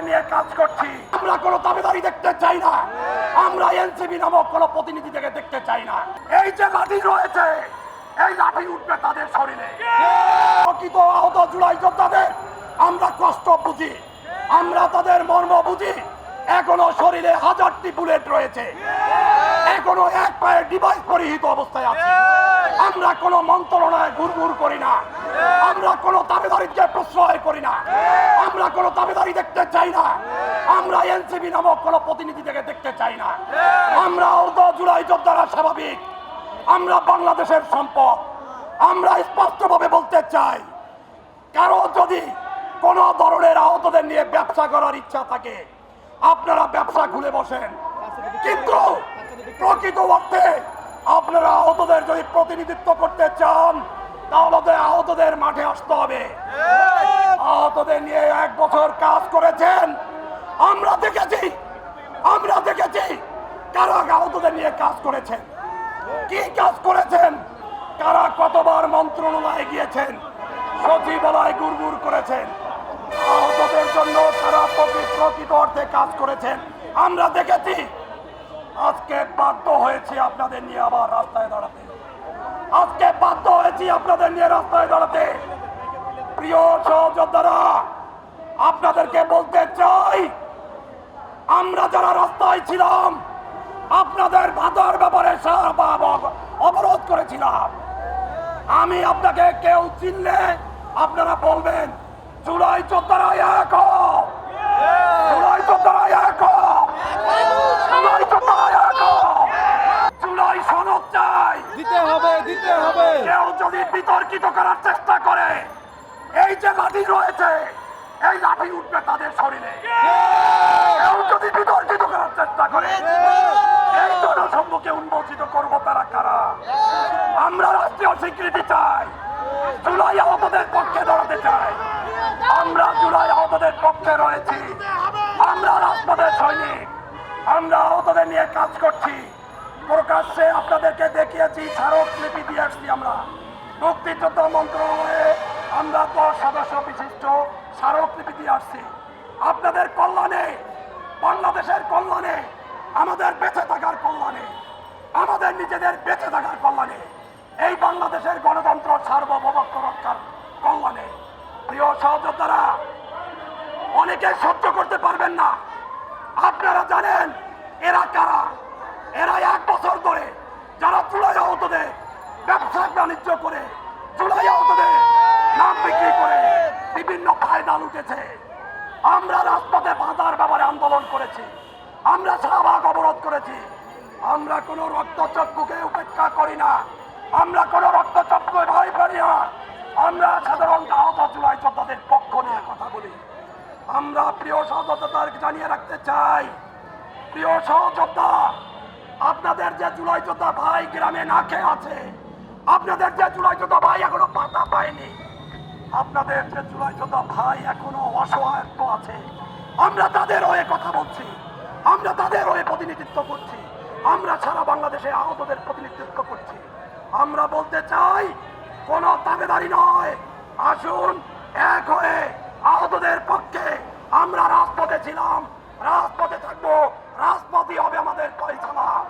নিয়ে কাজ করছি। আমরা কোনো দাবিদারি দেখতে চাই না। আমরা এনসিবি নামক কোনো প্রতিনিধি থেকে দেখতে চাই না। এই যে লাঠি রয়েছে, এই লাঠি উঠবে তাদের শরীরে। প্রকৃত আহত যোদ্ধাদের আমরা কষ্ট বুঝি। আমরা তাদের মর্ম বুঝি। এখনও শরীরে হাজারটি বুলেট রয়েছে। এখনও এক পায়ে ডিভাইস পরিহিত অবস্থায় আছে। আমরা কোনো মন্ত্রণায় ঘুরঘুর করি না। আমরা কোনো দাবিদারিকে প্রশ্রয় করি না। আমরা কোনো দাবিদারি দেখতে চাই না। আমরা এনসিবি নামক কোনো প্রতিনিধি থেকে দেখতে চাই না। আমরা অর্ধ জুলাই যোদ্ধারা স্বাভাবিক। আমরা বাংলাদেশের সম্পদ। আমরা স্পষ্টভাবে বলতে চাই, কারও যদি কোনো ধরনের আহতদের নিয়ে ব্যবসা করার ইচ্ছা থাকে, আপনারা ব্যবসা খুলে বসেন। কিন্তু প্রকৃত অর্থে আপনারা আহতদের যদি প্রতিনিধিত্ব করতে চান, তাহলে আহতদের মাঠে আসতে হবে। বছর কাজ করেছেন। আমরা দেখেছি আমরা দেখেছি কারা আহতদের নিয়ে কাজ করেছেন। কি কাজ করেছেন? কারা কতবার মন্ত্রণালয়ে গিয়েছেন? সচিবালয় গুড়গুড় করেছেন। আহতদের জন্য তারা প্রকৃত অর্থে কাজ করেছেন। আমরা দেখেছি, আজকে বাধ্য হয়েছি আপনাদের নিয়ে আবার রাস্তায় দাঁড়াতে। আজকে বাধ্য হয়েছি আপনাদের নিয়ে রাস্তায় দাঁড়াতে। প্রিয় সহযোদ্ধারা আপনাদেরকে বলতে চাই আমরা যারা রাস্তায় ছিলাম আপনাদের বাধার ব্যাপারে অবরোধ করেছিলাম আমি আপনাকে কেউ চিনলে আপনারা বলবেন জুলাই যোদ্ধারা এক। জুলাই যোদ্ধারা এক। জুলাই যোদ্ধারা এক জুলাই সনদ চাই দিতে হবে দিতে হবে কেউ যদি বিতর্কিত করার চেষ্টা করে এই যে লাঠি রয়েছে এই লাঠি উঠবে তাদের শরীরে। কেউ যদি বিতর্কিত করার চেষ্টা করে এই জনসম্মুখে উন্মোচিত করব তারা কারা? আমরা রাষ্ট্রীয় স্বীকৃতি চাই। জুলাই আহতদের পক্ষে দাঁড়াতে চাই। আমরা জুলাই আহতদের পক্ষে রয়েছি। আমরা রাজপথের সৈনিক। আমরা আহতদের নিয়ে কাজ করছি। প্রকাশ্যে আপনাদেরকে দেখিয়েছি স্মারকলিপি দিয়ে আসছি আমরা। মুক্তিযুদ্ধ মন্ত্রণালয়ে আমরা দশ সদস্য বিশিষ্ট স্মারকলিপি দিয়ে আসছি। আপনাদের কল্যাণে, বাংলাদেশের কল্যাণে, আমাদের বেঁচে থাকার কল্যাণে, আমাদের নিজেদের বেঁচে থাকার কল্যাণে, এই বাংলাদেশের গণতন্ত্র সার্বভৌমত্ব রক্ষার কল্যাণে, প্রিয় সহযোদ্ধারা, অনেকে সহ্য করতে পারবেন না। আপনারা জানেন, এরা কারা? এরা এক বছর ধরে যারা জুলাই আহতদের ব্যবসা বাণিজ্য করে জুলাই আহতদের নাম বিক্রি করে বিভিন্ন ফায়দা লুটেছে। আমরা রাজপথে বাধার ব্যাপারে আন্দোলন করেছি। আমরা শাহবাগ অবরোধ করেছি। আমরা কোনো রক্তচক্ষুকে উপেক্ষা করি না। আমরা কোনো রক্তচক্ষু ভয় করি না। আমরা সাধারণ আহত জুলাই যোদ্ধাদের পক্ষ নিয়ে কথা বলি। আমরা প্রিয় সহযোদ্ধাদের জানিয়ে রাখতে চাই, প্রিয় সহযোদ্ধা, আপনাদের যে জুলাই যোদ্ধা ভাই গ্রামে না খেয়ে আছে, আপনাদের যে জুলাই যোদ্ধা ভাই এখনও পাতা পায়নি আপনাদের যে জুলাই ভাই, এখনও অসহায়ত্ব আছে। আমরা তাদের হয়ে কথা বলছি। আমরা তাদের হয়ে প্রতিনিধিত্ব করছি। আমরা সারা বাংলাদেশে আহতদের প্রতিনিধিত্ব করছি। আমরা বলতে চাই, কোন দাবেদারি নয়। আসুন, এক হয়ে আহতদের পক্ষে আমরা রাজপথে ছিলাম। রাজপথে থাকব। রাজপথই হবে আমাদের পয়সালা